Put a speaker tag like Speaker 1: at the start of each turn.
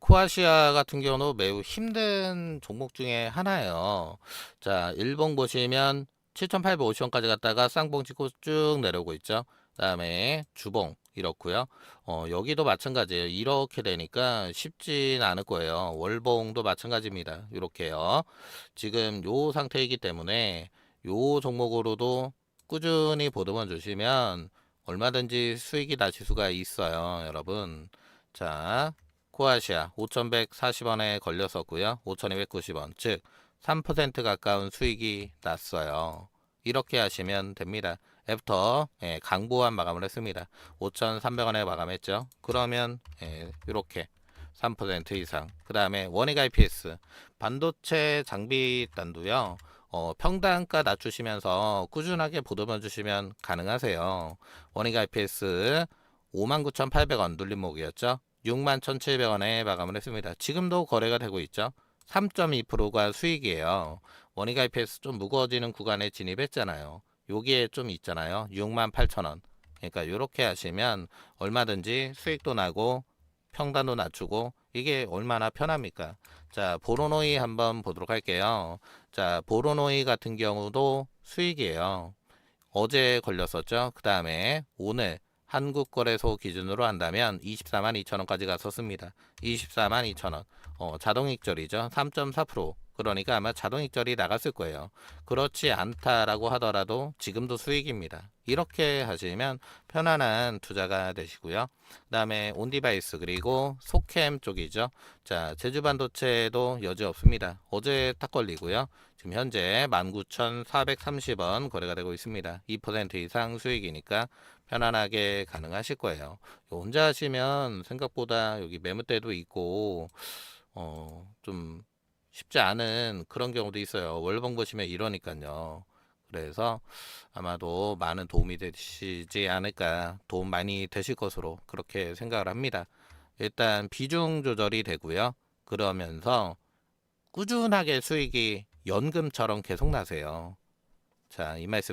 Speaker 1: 코아시아 같은 경우는 매우 힘든 종목 중에 하나예요. 자, 일봉 보시면 7,850원까지 갔다가 쌍봉 찍고 쭉 내려오고 있죠. 그다음에 주봉 이렇고요. 어, 여기도 마찬가지예요. 이렇게 되니까 쉽진 않을 거예요. 월봉도 마찬가지입니다. 이렇게요. 지금 요 상태이기 때문에 요 종목으로도 꾸준히 보도만 주시면 얼마든지 수익이 나실 수가 있어요, 여러분. 자, 코아시아 5,140원에 걸렸었고요. 5,290원. 즉, 3% 가까운 수익이 났어요. 이렇게 하시면 됩니다. 애프터 예, 강보한 마감을 했습니다. 5,300원에 마감했죠. 그러면 예, 이렇게 3% 이상. 그 다음에 원익 IPS 반도체 장비 단도요. 어, 평단가 낮추시면서 꾸준하게 보도만 주시면 가능하세요. 원익 IPS 59,800원 눌림목이었죠. 61,700원에 마감을 했습니다. 지금도 거래가 되고 있죠. 3.2%가 수익이에요. 원익 IPS 좀 무거워지는 구간에 진입했잖아요. 여기에 좀 있잖아요. 68,000원. 그러니까 이렇게 하시면 얼마든지 수익도 나고 평단도 낮추고 이게 얼마나 편합니까? 자, 보로노이 한번 보도록 할게요. 자, 보로노이 같은 경우도 수익이에요. 어제 걸렸었죠. 그 다음에 오늘 한국거래소 기준으로 한다면 24만 2천 원까지 갔었습니다. 24만 2천 원. 어, 자동 익절이죠. 3.4%. 그러니까 아마 자동 익절이 나갔을 거예요. 그렇지 않다라고 하더라도 지금도 수익입니다. 이렇게 하시면 편안한 투자가 되시고요. 그 다음에 온디바이스 그리고 소캠 쪽이죠. 자, 제주 반도체도 여지 없습니다. 어제 딱 걸리고요. 지금 현재 19,430원 거래가 되고 있습니다. 2% 이상 수익이니까 편안하게 가능하실 거예요. 혼자 하시면 생각보다 여기 매물대도 있고 어, 좀 쉽지 않은 그런 경우도 있어요. 월봉 보시면 이러니까요. 그래서 아마도 많은 도움이 되시지 않을까, 도움 많이 되실 것으로 그렇게 생각을 합니다. 일단 비중 조절이 되고요. 그러면서 꾸준하게 수익이 연금처럼 계속 나세요. 자, 이 말씀